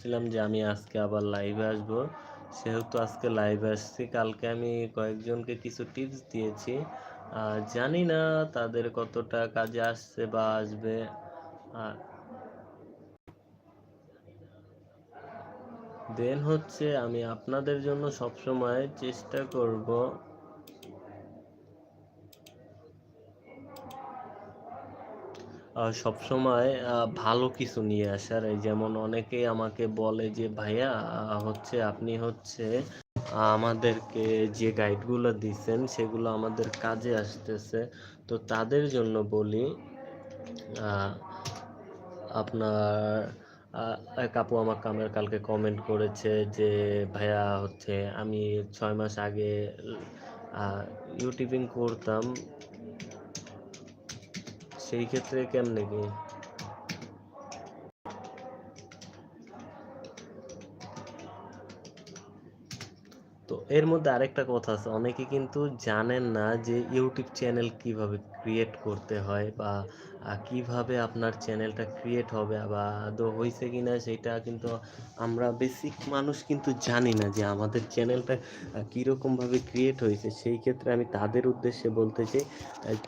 ছিলাম যে আমি আজকে আবার লাইভে আসব। সেহেতু আজকে লাইভে আসছি। কালকে আমি কয়েকজনকে কিছু টিপস দিয়েছি। জানি না তাদের কতটা কাজে আসছে বা আসবে। আর দেন হচ্ছে আমি আপনাদের জন্য সবসময় চেষ্টা করব সবসময় ভালো কিছু নিয়ে আসার। এই যেমন অনেকেই আমাকে বলে যে, ভাইয়া হচ্ছে আপনি হচ্ছে আমাদেরকে যে গাইডগুলো দিচ্ছেন সেগুলো আমাদের কাজে আসতেছে। তো তাদের জন্য বলি আপনার এক আপু আমার কামের কালকে কমেন্ট করেছে যে, ভাইয়া, হচ্ছে আমি ছয় মাস আগে ইউটিউবিং করতাম। সেই ক্ষেত্রে কেমনে কি তো এর মধ্যে আরেকটা কথা আছে, অনেকে কিন্তু জানেন না যে ইউটিউব চ্যানেল কীভাবে ক্রিয়েট করতে হয় বা কীভাবে আপনার চ্যানেলটা ক্রিয়েট হবে বা আদৌ হয়েছে কি না সেটা কিন্তু আমরা বেসিক মানুষ কিন্তু জানি না যে আমাদের চ্যানেলটা কীরকমভাবে ক্রিয়েট হয়েছে সেই ক্ষেত্রে আমি তাদের উদ্দেশ্যে বলতে চাই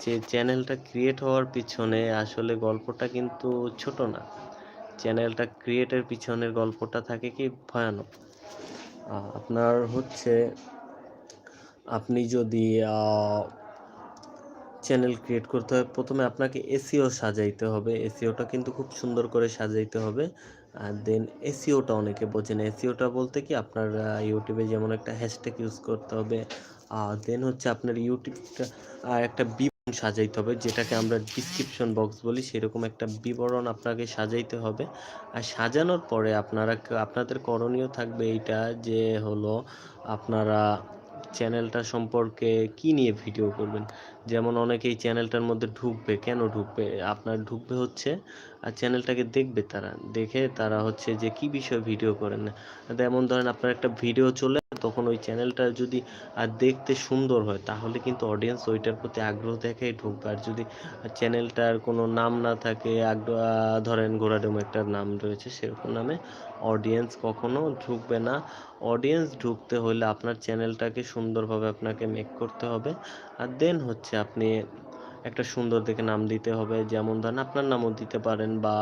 যে চ্যানেলটা ক্রিয়েট হওয়ার পিছনে আসলে গল্পটা কিন্তু ছোট না। চ্যানেলটা ক্রিয়েটের পিছনের গল্পটা থাকে কি ভয়ানক। আপনার হচ্ছে আপনি যদি চ্যানেল ক্রিয়েট করতে হয়। প্রথমে আপনাকে এসিও সাজাইতে হবে। এসিওটা কিন্তু খুব সুন্দর করে সাজাইতে হবে। আর দেন এসিওটা অনেকে বোঝে না। এসিওটা বলতে কি আপনার ইউটিউবে যেমন একটা হ্যাশট্যাগ ইউজ করতে হবে, আর দেন হচ্ছে আপনার ইউটিউবটা একটা বিবরণ সাজাইতে হবে, যেটাকে আমরা ডিসক্রিপশন বক্স বলি। সেরকম একটা বিবরণ আপনাকে সাজাইতে হবে। আর সাজানোর পরে আপনারা আপনাদের করণীয় থাকবে এইটা যে হলো আপনারা চ্যানেলটা সম্পর্কে কি নিয়ে ভিডিও করবেন? যেমন অনেকেই চ্যানেলটার মধ্যে ঢুকবে, কেন ঢুকবে? আপনার ঢুকবে হচ্ছে, আর চ্যানেলটাকে দেখবে তারা। দেখে তারা হচ্ছে যে কি বিষয়ে ভিডিও করেন। না যেমন ধরেন আপনার একটা ভিডিও চলে তখন ওই চ্যানেলটা যদি আর দেখতে সুন্দর হয়, তাহলে কিন্তু অডিয়েন্স ওইটার প্রতি আগ্রহ দেখাই ঢুকবে। আর যদি চ্যানেলটার কোনো নাম না থাকে আগ্রহ ধরেন ঘোড়াডোম একটা নাম রয়েছে, সেরকম নামে অডিয়েন্স কখনো ঢুকবে না। অডিয়েন্স ঢুকতে হলে আপনার চ্যানেলটাকে সুন্দরভাবে আপনাকে মেক করতে হবে। আর দেন হচ্ছে আপনি একটা সুন্দর দেখে নাম দিতে হবে। যেমন ধরেন আপনার নামও দিতে পারেন বা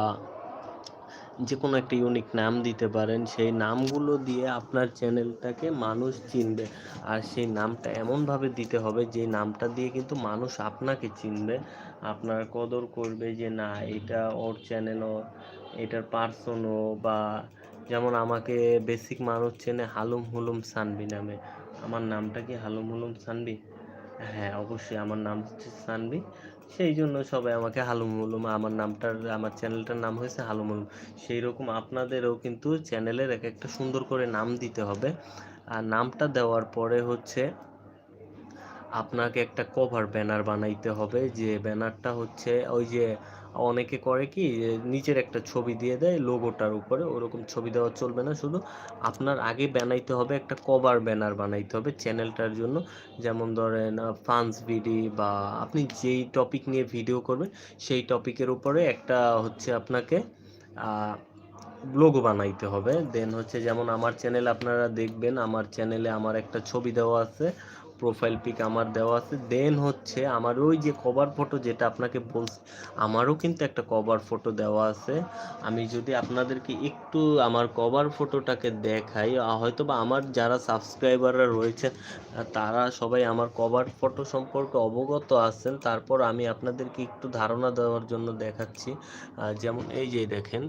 যে কোনো একটা ইউনিক নাম দিতে পারেন, সেই নামগুলো দিয়ে আপনার চ্যানেলটাকে মানুষ চিনবে। আর সেই নামটা এমনভাবে দিতে হবে, যে নামটা দিয়ে কিন্তু মানুষ আপনাকে চিনবে। আপনার কদর করবে যে, না, এটা ওর চ্যানেলও এটার পার্সনও বা যেমন আমাকে বেসিক মানুষ চেনে, হালুম হুলুম সানবি নামে। আমার নামটা কি হালুম হুলুম সানবি? হ্যাঁ অবশ্যই, আমার নাম হচ্ছে সানবি। সেই জন্য সবাই আমাকে হালুম হুলুম আমার নামটার, আমার চ্যানেলটার নাম হয়েছে হালুম হুলুম সেই রকম আপনাদেরও কিন্তু চ্যানেলের এক একটা সুন্দর করে নাম দিতে হবে। আর নামটা দেওয়ার পরে হচ্ছে আপনাকে একটা কভার ব্যানার বানাইতে হবে। যে ব্যানারটা হচ্ছে ওই যে অনেকে করে কি নিচের একটা ছবি দিয়ে দেয় লোগোটার উপরে, ওরকম ছবি দেওয়া চলবে না। শুধু আপনার আগে বানাইতে হবে একটা কভার ব্যানার বানাইতে হবে চ্যানেলটার জন্য। যেমন ধরেন ফান্স ভিডি বা আপনি যেই টপিক নিয়ে ভিডিও করবেন, সেই টপিকের উপরে একটা হচ্ছে আপনাকে লোগো বানাইতে হবে। দেন হচ্ছে যেমন আমার চ্যানেল আপনারা দেখবেন, আমার চ্যানেলে আমার একটা ছবি দেওয়া আছে। প্রোফাইল পিক আমার দেওয়া আছে। দেন হচ্ছে আমার ওই যে কভার ফটো যেটা আপনাকে বলছি, আমারও কিন্তু একটা কভার ফটো দেওয়া আছে। আমি যদি আপনাদেরকে একটু আমার কভার ফটোটাকে দেখাই হয়তো বা আমার যারা সাবস্ক্রাইবাররা রয়েছে তারা সবাই আমার কভার ফটো সম্পর্কে অবগত আছেন। তারপর আমি আপনাদেরকে একটু ধারণা দেওয়ার জন্য দেখাচ্ছি। যেমন এই যে দেখেন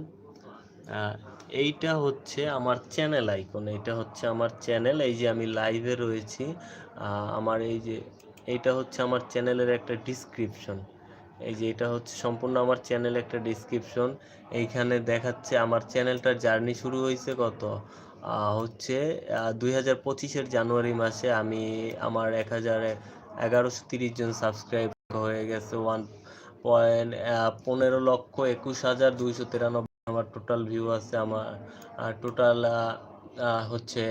এইটা হচ্ছে আমার চ্যানেল আইকন এটা হচ্ছে আমার চ্যানেল এই যে আমি লাইভে রয়েছি আমার এই যে, এইটা হচ্ছে আমার চ্যানেলের একটা ডিসক্রিপশন এই যে এটা হচ্ছে সম্পূর্ণ আমার চ্যানেল একটা ডিসক্রিপশন এইখানে দেখাচ্ছে আমার চ্যানেলটার জার্নি শুরু হয়েছে কত হচ্ছে দুই হাজার পঁচিশের জানুয়ারি মাসে আমি আমার এক হাজার এগারোশো তিরিশ জন সাবস্ক্রাইব হয়ে গেছে ওয়ান পয়েন্ট পনেরো লক্ষ একুশ হাজার দুইশো তিরানব্বই আমার টোটাল ভিউ আছে আমার টোটাল হচ্ছে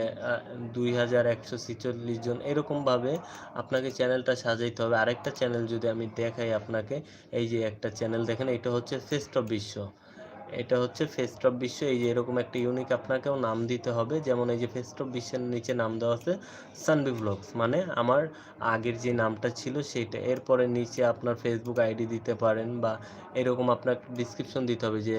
দুই হাজার একশো ছেচল্লিশ জন। এরকমভাবে আপনাকে চ্যানেলটা সাজাইতে হবে। আরেকটা চ্যানেল যদি আমি দেখাই আপনাকে, এই যে একটা চ্যানেল দেখেন, এটা হচ্ছে শ্রেষ্ঠ বিশ্ব। এটা হচ্ছে ফেস্টপ বিশ্ব, এই যে এরকম একটা ইউনিক আপনাকেও নাম দিতে হবে। যেমন এই যে ফেস্টপ বিশ্বের নিচে নাম দেওয়া আছে সানবি ব্লগস মানে আমার আগের যে নামটা ছিল সেইটা এরপরে নিচে আপনার ফেসবুক আইডি দিতে পারেন বা এরকম আপনার ডিসক্রিপশন দিতে হবে যে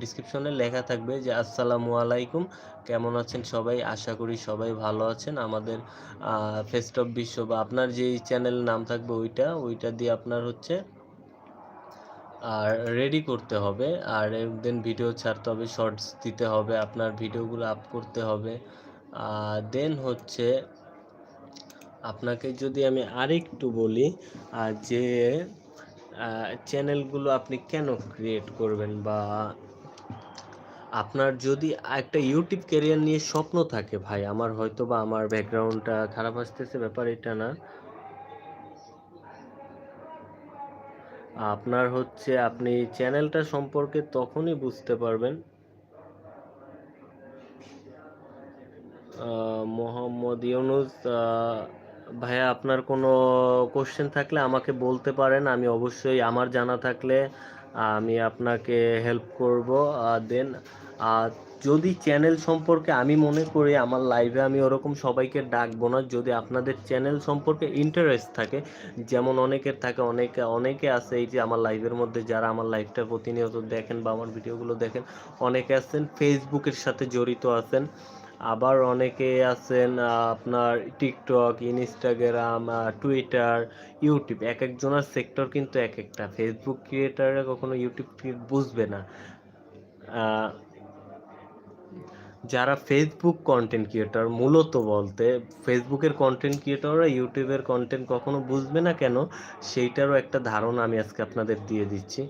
ডিসক্রিপশনে লেখা থাকবে যে, আসসালামু আলাইকুম, কেমন আছেন সবাই? আশা করি সবাই ভালো আছেন। আমাদের ফেস্ট ফেস্টপ বিশ্ব বা আপনার যেই চ্যানেল নাম থাকবে ওইটা ওইটা দিয়ে আপনার হচ্ছে আর রেডি করতে হবে। আর দেন ভিডিও ছাড়তে হবে শর্টস দিতে হবে, আপনার ভিডিওগুলো আপ করতে হবে। আর দেন হচ্ছে, আপনাকে যদি আমি আরেকটু বলি, আর যে চ্যানেলগুলো আপনি কেন ক্রিয়েট করবেন বা আপনার যদি একটা ইউটিউব ক্যারিয়ার নিয়ে স্বপ্ন থাকে, ভাই, আমার হয়তো বা আমার ব্যাকগ্রাউন্ডটা খারাপ আসতেছে, ব্যাপার এটা না। আপনার হচ্ছে আপনি চ্যানেলটা সম্পর্কে তখনই বুঝতে পারবেন মোহাম্মদ ইউনুস ভাইয়া আপনার কোনো কোশ্চেন থাকলে আমাকে বলতে পারেন, আমি অবশ্যই আমার জানা থাকলে আমি আপনাকে হেল্প করব দেন যদি চ্যানেল সম্পর্কে আমি মনে করি, আমার লাইভে আমি ওরকম সবাইকে ডাকবো না। যদি আপনাদের চ্যানেল সম্পর্কে ইন্টারেস্ট থাকে, যেমন অনেকের থাকে, অনেকে অনেকে আছে এই যে আমার লাইভের মধ্যে যারা আমার লাইভটা প্রতিনিয়ত দেখেন বা আমার ভিডিওগুলো দেখেন, অনেকে আছেন ফেসবুকের সাথে জড়িত আছেন, আবার অনেকে আছেন আপনার টিকটক ইনস্টাগ্রাম টুইটার ইউটিউব এক একজনের সেক্টর কিন্তু এক একটা। ফেসবুক ক্রিয়েটাররা কখনো ইউটিউব বুঝবে না। যারা ফেসবুক কন্টেন্ট ক্রিয়েটর মূলত বলতে ফেসবুকের কন্টেন্ট ক্রিয়েটররা ইউটিউবের কন্টেন্ট কখনো বুঝবে না কেন? সেইটারও একটা ধারণা আমি আজকে আপনাদের দিয়ে দিচ্ছি।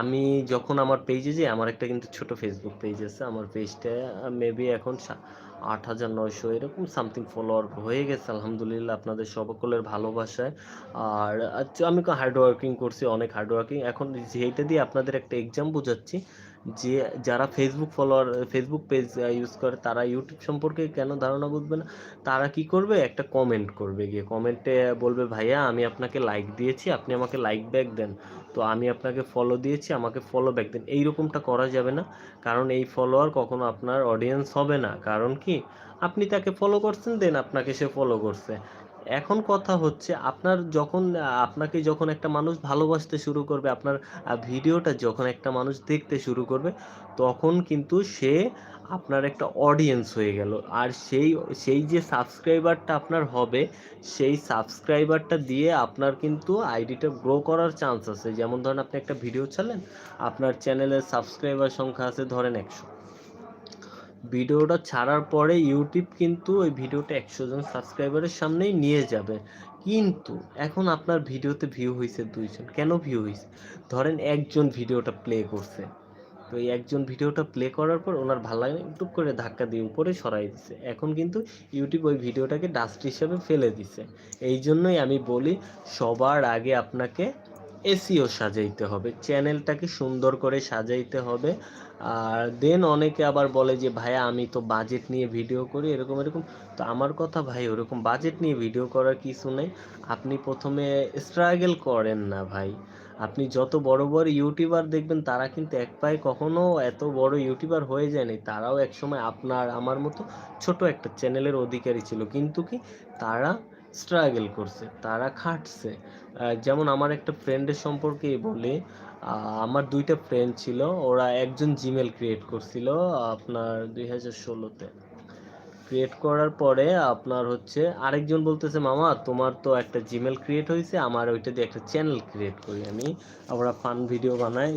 আমি যখন আমার পেজে যাই, আমার একটা কিন্তু ছোট ফেসবুক পেজ আছে। আমার পেজটা মেবি এখন আট হাজার নয়শো এরকম সামথিং ফলোয়ার হয়ে গেছে, আলহামদুলিল্লাহ আপনাদের সকলের ভালোবাসায়। আর আচ্ছা আমি হার্ড ওয়ার্কিং করছি, অনেক হার্ড ওয়ার্কিং এখন যেইটা দিয়ে আপনাদের একটা এক্সাম বোঝাচ্ছি যে যারা Facebook follower Facebook page use করে, তারা ইউটিউব সম্পর্কে কেন ধারণা বুঝবে না? তারা কি করবে? একটা কমেন্ট করবে গিয়ে। কমেন্টে বলবে, ভাইয়া, আমি আপনাকে লাইক দিয়েছি, আপনি আমাকে লাইক ব্যাক দেন। তো আমি আপনাকে ফলো দিয়েছি, আমাকে ফলো ব্যাক দেন। এইরকমটা করা যাবে না। কারণ এই ফলোয়ার কখনো আপনার অডিয়েন্স হবে না। কারণ কি? আপনি তাকে ফলো করছেন দেন আপনাকে সে ফলো করছে। এখন কথা হচ্ছে আপনার যখন আপনাকে যখন একটা মানুষ ভালোবাসতে শুরু করবে, আপনার ভিডিওটা যখন একটা মানুষ দেখতে শুরু করবে, তখন কিন্তু সে আপনার একটা অডিয়েন্স হয়ে গেল। আর সেই সেই যে সাবস্ক্রাইবারটা আপনার হবে, সেই সাবস্ক্রাইবারটা দিয়ে আপনার কিন্তু আইডিটা গ্রো করার চান্স আছে। যেমন ধরেন আপনি একটা ভিডিও ছাড়লেন, আপনার চ্যানেলের সাবস্ক্রাইবার সংখ্যা আছে ধরেন একশো। ভিডিওটা ছাড়ার পরে ইউটিউব কিন্তু ওই ভিডিওটা একশো জন সাবস্ক্রাইবারের সামনেই নিয়ে যাবে। কিন্তু এখন আপনার ভিডিওতে ভিউ হয়েছে দুইজন। কেন ভিউ হয়েছে ধরেন একজন ভিডিওটা প্লে করছে। তো এই একজন ভিডিওটা প্লে করার পর ওনার ভালো লাগে টুক করে ধাক্কা দিয়ে উপরে সরাই দিছে। এখন কিন্তু ইউটিউব ওই ভিডিওটাকে ডাস্ট হিসাবে ফেলে দিছে। এই জন্যই আমি বলি, সবার আগে আপনাকে এসিও সাজাইতে হবে, চ্যানেলটাকে সুন্দর করে সাজাইতে হবে। আর দেন অনেকে আবার বলে যে, ভাইয়া, আমি তো বাজেট নিয়ে ভিডিও করি, এরকম এরকম। তো আমার কথা, ভাই, ওরকম বাজেট নিয়ে ভিডিও করার কিছু নেই। আপনি প্রথমে স্ট্রাগল করেন না, ভাই। আপনি যত বড় বড় ইউটিউবার দেখবেন, তারা কিন্তু এক পায়ে কখনো এত বড় ইউটিউবার হয়ে যায়নি তারাও একসময় আপনার, আমার মতো ছোট একটা চ্যানেলের অধিকারী ছিল। কিন্তু কি? তারা স্ট্রাগল করছে, তারা খাটছে। যেমন আমার একটা ফ্রেন্ডের সম্পর্কেই বলি আমার দুইটা ফ্রেন্ড ছিল, ওরা একজন জিমেল ক্রিয়েট করছিল আপনার দুই হাজার ষোলোতে। ক্রিয়েট করার পরে আপনার হচ্ছে আরেকজন বলতেছে, মামা, তোমার তো একটা জিমেল ক্রিয়েট হয়েছে, আমার ওইটা দিয়ে একটা চ্যানেল ক্রিয়েট করি আমি। আমরা ফান ভিডিও বানাই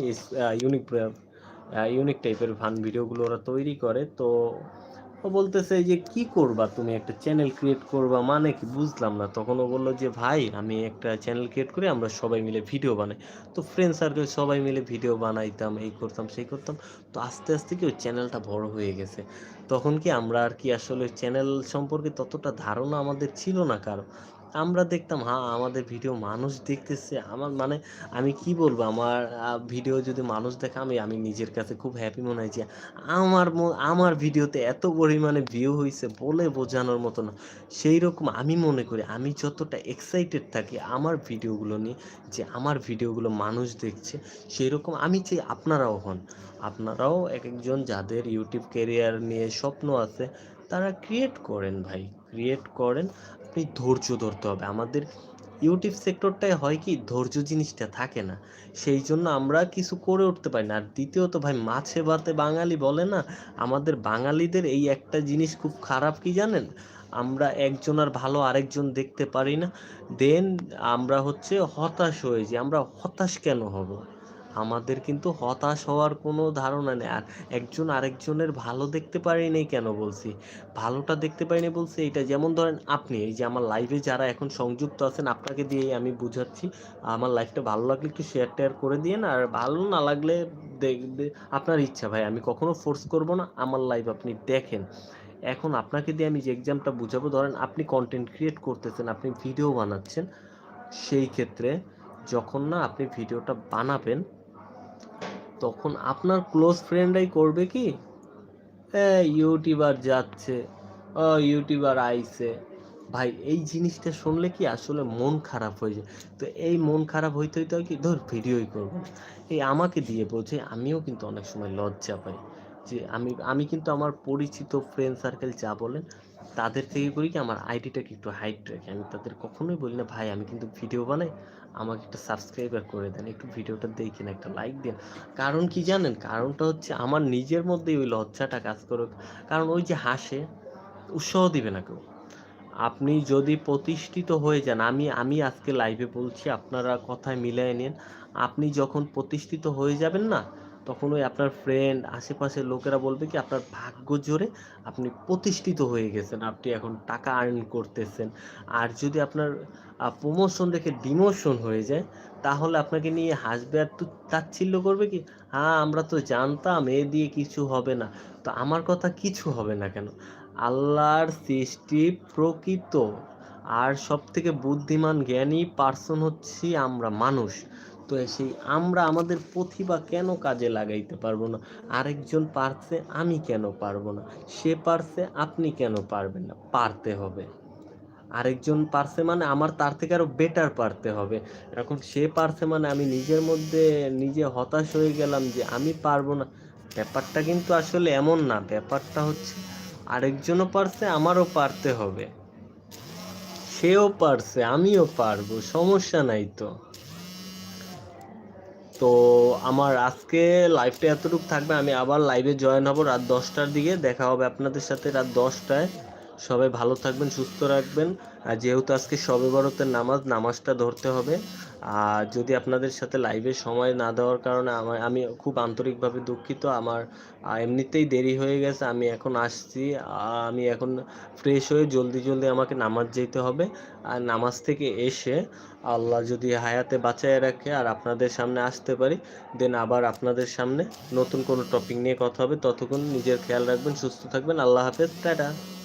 ইউনিক ইউনিক টাইপের ফান ভিডিওগুলো ওরা তৈরি করে। তো ও বলতেছে যে, কি করবা তুমি? একটা চ্যানেল ক্রিয়েট করবা মানে কি? বুঝলাম না। তখন ও বলল যে, ভাই, আমি একটা চ্যানেল ক্রিয়েট করে, আমরা সবাই মিলে ভিডিও বানাই। তো ফ্রেন্ড সার্কেল সবাই মিলে ভিডিও বানাইতাম, এই করতাম, সেই করতাম। তো আস্তে আস্তে কি ওই চ্যানেলটা বড় হয়ে গেছে। তখন কি আমরা আর কি আসলে চ্যানেল সম্পর্কে ততটা ধারণা আমাদের ছিল না কারও। আমরা দেখতাম হ্যাঁ আমাদের ভিডিও মানুষ দেখতেছে। আমার মানে আমি কি বলব? আমার ভিডিও যদি মানুষ দেখে, আমি আমি নিজের কাছে খুব হ্যাপি মনে হয় যে, আমার আমার ভিডিওতে এত পরিমাণে ভিউ হয়েছে বলে বোঝানোর মতো না। সেই রকম আমি মনে করি, আমি যতটা এক্সাইটেড থাকি আমার ভিডিওগুলো নিয়ে, যে আমার ভিডিওগুলো মানুষ দেখছে সেই রকম আমি চাই আপনারাও হন। আপনারাও এক একজন যাদের ইউটিউব ক্যারিয়ার নিয়ে স্বপ্ন আছে, তারা ক্রিয়েট করেন ভাই ক্রিয়েট করেন। আপনি ধৈর্য ধরতে হবে। আমাদের ইউটিউব সেক্টরটায় হয় কি, ধৈর্য জিনিসটা থাকে না। সেই জন্য আমরা কিছু করে উঠতে পারি না। আর দ্বিতীয়ত ভাই, মাছে ভাতে বাঙালি বলে না, আমাদের বাঙালিদের এই একটা জিনিস খুব খারাপ কি জানেন? আমরা একজন আর ভালো আরেকজন দেখতে পারি না। দেন আমরা হচ্ছে হতাশ হয়ে যাই। আমরা হতাশ কেন হব? আমাদের কিন্তু হতাশ হওয়ার কোনো ধারণা নেই। আর একজন আরেকজনের ভালো দেখতে পারিনি কেন বলছি? ভালোটা দেখতে পারিনি বলছি এটা যেমন ধরেন আপনি, এই যে আমার লাইভে যারা এখন সংযুক্ত আছেন, আপনাকে দিয়েই আমি বুঝাচ্ছি। আমার লাইফটা ভালো লাগলে একটু শেয়ার টেয়ার করে দিয়েন, আর ভালো না লাগলে দেখবে আপনার ইচ্ছা ভাই, আমি কখনো ফোর্স করব না, আমার লাইভ আপনি দেখেন। এখন আপনাকে দিয়ে আমি যে এক্সামটা বুঝাবো, ধরেন আপনি কন্টেন্ট ক্রিয়েট করতেছেন, আপনি ভিডিও বানাচ্ছেন, সেই ক্ষেত্রে যখন না আপনি ভিডিওটা বানাবেন তখন আপনার ক্লোজ ফ্রেন্ডরাই করবে কি? হ্যাঁ ইউটিউবার যাচ্ছে, ও ইউটিউবার আইছে। ভাই, এই জিনিসটা শুনলে কি আসলে মন খারাপ হয়ে যায়? তো এই মন খারাপ হইতে হইতে কি, ধর ভিডিওই করব। এই আমাকে দিয়ে বলছে, আমিও কিন্তু অনেক সময় লজ্জা পাই। যে আমি আমি কিন্তু আমার পরিচিত ফ্রেন্ড সার্কেল যা বলেন, তাদের থেকে করি কি আমার আইডিটাকে একটু হাইট রাখি। আমি তাদের কখনোই বলি না, ভাই, আমি কিন্তু ভিডিও বানাই, আমাকে একটা সাবস্ক্রাইবার করে দেন, একটু ভিডিওটা দেখেন, একটা লাইক দেন। কারণ কি জানেন? কারণটা হচ্ছে আমার নিজের মধ্যেই ওই লজ্জাটা কাজ করুক। কারণ ওই যে হাসে, উৎসাহ দিবে না কেউ। আপনি যদি প্রতিষ্ঠিত হয়ে যান, আমি আমি আজকে লাইভে বলছি, আপনারা কথায় মিলিয়ে নিন। আপনি যখন প্রতিষ্ঠিত হয়ে যাবেন না তখন ওই আপনার ফ্রেন্ড আশেপাশের লোকেরা বলবে কি, আপনার ভাগ্য জোরে আপনি প্রতিষ্ঠিত হয়ে গেছেন, আপনি এখন টাকা আর্ন করতেছেন। আর যদি আপনার প্রমোশন দেখে ডিমোশন হয়ে যায়, তাহলে আপনাকে নিয়ে হাসবে আর তু- তাচ্ছিল্য করবে কি হ্যাঁ আমরা তো জানতাম, এ দিয়ে কিছু হবে না। তো আমার কথা কিছু হবে না কেন? আল্লাহর সৃষ্টি প্রকৃত, আর সব থেকে বুদ্ধিমান জ্ঞানী পার্সন হচ্ছি আমরা, মানুষ। তো সেই আমরা আমাদের প্রতিভা কেন কাজে লাগাইতে পারব না? আরেকজন পারছে, আমি কেন পারব না? সে পারছে, আপনি কেন পারবেন না? পারতে হবে। আরেকজন পারছে মানে আমার তার থেকে আরও বেটার পারতে হবে। এখন সে পারছে মানে আমি নিজের মধ্যে নিজে হতাশ হয়ে গেলাম যে আমি পারব না। ব্যাপারটা কিন্তু আসলে এমন না। ব্যাপারটা হচ্ছে আরেকজনও পারছে, আমারও পারতে হবে। সেও পারছে, আমিও পারব, সমস্যা নাই তো। তো আমার আজকে লাইভটা এতটুকু থাকবে, আমি আবার লাইভে জয়েন হব রাত দশটার দিকে, দেখা হবে আপনাদের সাথে রাত দশটায়। সবাই ভালো থাকবেন, সুস্থ রাখবেন। আর যেহেতু আজকে সবে বরতের নামাজ, নামাজটা ধরতে হবে। আর যদি আপনাদের সাথে লাইভে সময় না দেওয়ার কারণে আমার, আমি খুব আন্তরিকভাবে দুঃখিত। আমার এমনিতেই দেরি হয়ে গেছে, আমি এখন আসছি। আমি এখন ফ্রেশ হয়ে জলদি জলদি আমাকে নামাজ যেতে হবে। আর নামাজ থেকে এসে আল্লাহ যদি হায়াতে বাঁচায় রাখে আর আপনাদের সামনে আসতে পারি দেন আবার আপনাদের সামনে নতুন কোনো টপিক নিয়ে কথা হবে। ততক্ষণ নিজের খেয়াল রাখবেন, সুস্থ থাকবেন। আল্লাহ হাফেজ, টাটা।